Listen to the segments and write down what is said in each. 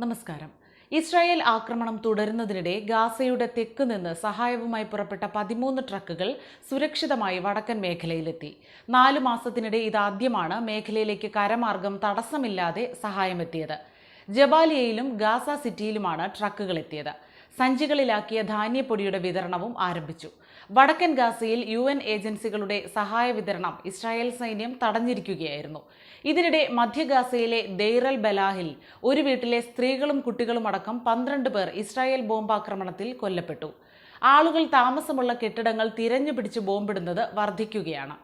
നമസ്കാരം. ഇസ്രായേൽ ആക്രമണം തുടരുന്നതിനിടെ ഗാസയുടെ തെക്ക് നിന്ന് സഹായവുമായി പുറപ്പെട്ട പതിമൂന്ന് ട്രക്കുകൾ സുരക്ഷിതമായി വടക്കൻ മേഖലയിലെത്തി. നാലു മാസത്തിനിടെ ഇതാദ്യമാണ് മേഖലയിലേക്ക് കരമാർഗം തടസ്സമില്ലാതെ സഹായമെത്തിയത്. ജബാലിയയിലും ഗാസ സിറ്റിയിലുമാണ് ട്രക്കുകൾ എത്തിയത്. സഞ്ചികളിലാക്കിയ ധാന്യപ്പൊടിയുടെ വിതരണവും ആരംഭിച്ചു. വടക്കൻ ഗാസയിൽ യു എൻ ഏജൻസികളുടെ സഹായ വിതരണം ഇസ്രായേൽ സൈന്യം തടഞ്ഞിരിക്കുകയായിരുന്നു. ഇതിനിടെ മധ്യഗാസയിലെ ദെയ്റൽ ബലാഹിൽ ഒരു വീട്ടിലെ സ്ത്രീകളും കുട്ടികളും അടക്കം പന്ത്രണ്ട് പേർ ഇസ്രായേൽ ബോംബാക്രമണത്തിൽ കൊല്ലപ്പെട്ടു. ആളുകൾ താമസമുള്ള കെട്ടിടങ്ങൾ തിരഞ്ഞുപിടിച്ച് ബോംബിടുന്നത് വർദ്ധിക്കുകയാണ്.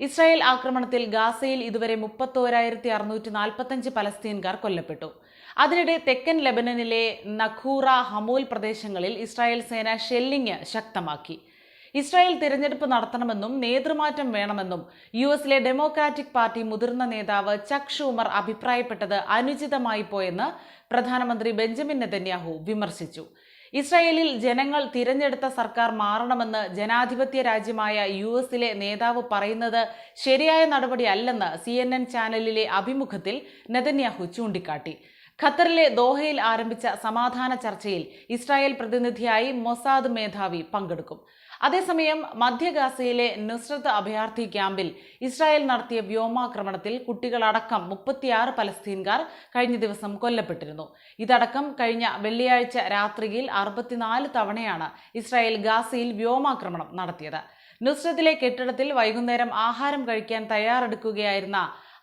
ഇസ്രായേൽ ആക്രമണത്തിൽ ഗാസയിൽ ഇതുവരെ മുപ്പത്തോരായിരത്തി അറുന്നൂറ്റി നാൽപ്പത്തഞ്ച് പലസ്തീൻകാർ കൊല്ലപ്പെട്ടു. അതിനിടെ തെക്കൻ ലെബനനിലെ നഖൂറ ഹമൂൽ പ്രദേശങ്ങളിൽ ഇസ്രായേൽ സേന ഷെല്ലിംഗ് ശക്തമാക്കി. ഇസ്രായേൽ തിരഞ്ഞെടുപ്പ് നടത്തണമെന്നും നേതൃമാറ്റം വേണമെന്നും യു എസിലെ ഡെമോക്രാറ്റിക് പാർട്ടി മുതിർന്ന നേതാവ് ചക് ഷൂമർ അഭിപ്രായപ്പെട്ടത് അനുചിതമായി പോയെന്ന് പ്രധാനമന്ത്രി ബെഞ്ചമിൻ നെതന്യാഹു വിമർശിച്ചു. ഇസ്രായേലിൽ ജനങ്ങൾ തിരഞ്ഞെടുത്ത സർക്കാർ മാറണമെന്ന് ജനാധിപത്യ രാജ്യമായ യു എസിലെ നേതാവ് പറയുന്നത് ശരിയായ നടപടിയല്ലെന്ന് സി എൻ എൻ ചാനലിലെ അഭിമുഖത്തിൽ നെതന്യാഹു ചൂണ്ടിക്കാട്ടി. ഖത്തറിലെ ദോഹയിൽ ആരംഭിച്ച സമാധാന ചർച്ചയിൽ ഇസ്രായേൽ പ്രതിനിധിയായി മൊസാദ് മേധാവി പങ്കെടുക്കും. അതേസമയം മധ്യഗാസയിലെ നുസ്രത്ത് അഭയാർത്ഥി ക്യാമ്പിൽ ഇസ്രായേൽ നടത്തിയ വ്യോമാക്രമണത്തിൽ കുട്ടികളടക്കം മുപ്പത്തിയാറ് പലസ്തീൻകാർ കഴിഞ്ഞ ദിവസം കൊല്ലപ്പെട്ടിരുന്നു. ഇതടക്കം കഴിഞ്ഞ വെള്ളിയാഴ്ച രാത്രിയിൽ അറുപത്തിനാല് തവണയാണ് ഇസ്രായേൽ ഗാസയിൽ വ്യോമാക്രമണം നടത്തിയത്. നുസ്രത്തിലെ കെട്ടിടത്തിൽ വൈകുന്നേരം ആഹാരം കഴിക്കാൻ തയ്യാറെടുക്കുകയായിരുന്ന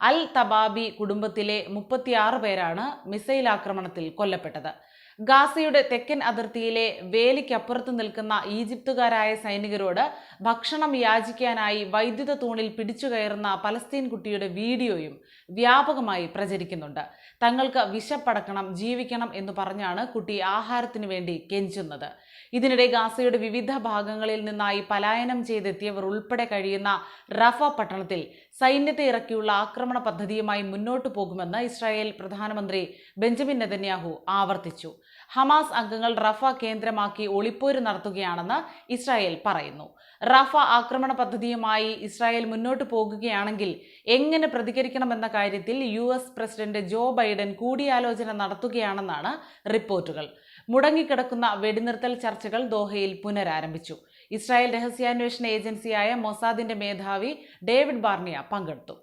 അൽ തബാബി കുടുംബത്തിലെ മുപ്പത്തിയാറ് പേരാണ് മിസൈൽ ആക്രമണത്തിൽ കൊല്ലപ്പെട്ടത്. ഗാസയുടെ തെക്കൻ അതിർത്തിയിലെ വേലിക്കപ്പുറത്ത് നിൽക്കുന്ന ഈജിപ്തുകാരായ സൈനികരോട് ഭക്ഷണം യാചിക്കാനായി വൈദ്യുത തൂണിൽ പിടിച്ചു കയറുന്ന പലസ്തീൻ കുട്ടിയുടെ വീഡിയോയും വ്യാപകമായി പ്രചരിക്കുന്നുണ്ട്. തങ്ങൾക്ക് വിശപ്പടക്കണം ജീവിക്കണം എന്ന് പറഞ്ഞാണ് കുട്ടി ആഹാരത്തിനു വേണ്ടി കെഞ്ചുന്നത്. ഇതിനിടെ ഗാസയുടെ വിവിധ ഭാഗങ്ങളിൽ നിന്നായി പലായനം ചെയ്തെത്തിയവർ ഉൾപ്പെടെ കഴിയുന്ന റഫ പട്ടണത്തിൽ സൈന്യത്തെ ഇറക്കിയുള്ള ആക്രമണ പദ്ധതിയുമായി മുന്നോട്ടു പോകുമെന്ന് ഇസ്രായേൽ പ്രധാനമന്ത്രി ബെഞ്ചമിൻ നെതന്യാഹു ആവർത്തിച്ചു. ഹമാസ് അംഗങ്ങൾ റഫ കേന്ദ്രമാക്കി ഒളിപ്പോര് നടത്തുകയാണെന്ന് ഇസ്രായേൽ പറയുന്നു. റഫ ആക്രമണ പദ്ധതിയുമായി ഇസ്രായേൽ മുന്നോട്ടു പോകുകയാണെങ്കിൽ എങ്ങനെ പ്രതികരിക്കണമെന്ന കാര്യത്തിൽ U S president Joe Biden കൂടിയാലോചന നടത്തുകയാണെന്നാണ് റിപ്പോർട്ടുകൾ. മുടങ്ങിക്കിടക്കുന്ന വെടിനിർത്തൽ ചർച്ചകൾ ദോഹയിൽ പുനരാരംഭിച്ചു. ഇസ്രായേൽ രഹസ്യാന്വേഷണ ഏജൻസിയായ മൊസാദിന്റെ മേധാവി ഡേവിഡ് ബാർണിയ പങ്കെടുത്തു.